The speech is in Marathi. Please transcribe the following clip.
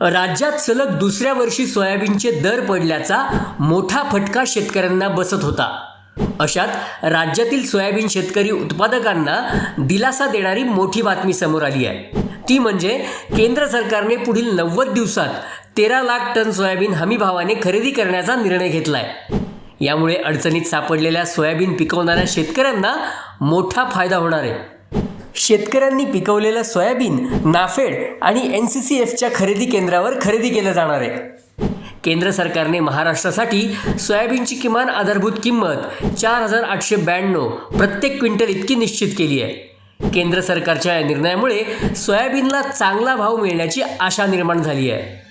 राज्यात सलग दुसऱ्या वर्षी सोयाबीनचे दर पडल्याचा मोठा फटका शेतकऱ्यांना बसत होता. अशात राज्यातील सोयाबीन शेतकरी उत्पादकांना दिलासा देणारी मोठी बातमी समोर आली आहे. ती म्हणजे केंद्र सरकारने पुढील नव्वद दिवसात तेरा लाख टन सोयाबीन हमी भावाने खरेदी करण्याचा निर्णय घेतला आहे यामुळे अडचणीत सापडलेल्या सोयाबीन पिकवणाऱ्या शेतकऱ्यांना मोठा फायदा होणार आहे. शेतकऱ्यांनी पिकवलेलं सोयाबीन नाफेड आणि एन सी सी एफच्या खरेदी केंद्रावर खरेदी केलं जाणार आहे. केंद्र सरकारने महाराष्ट्रासाठी सोयाबीनची किमान आधारभूत किंमत चार हजार आठशे ब्याण्णव प्रत्येक क्विंटल इतकी निश्चित केली आहे. केंद्र सरकारच्या या निर्णयामुळे सोयाबीनला चांगला भाव मिळण्याची आशा निर्माण झाली आहे.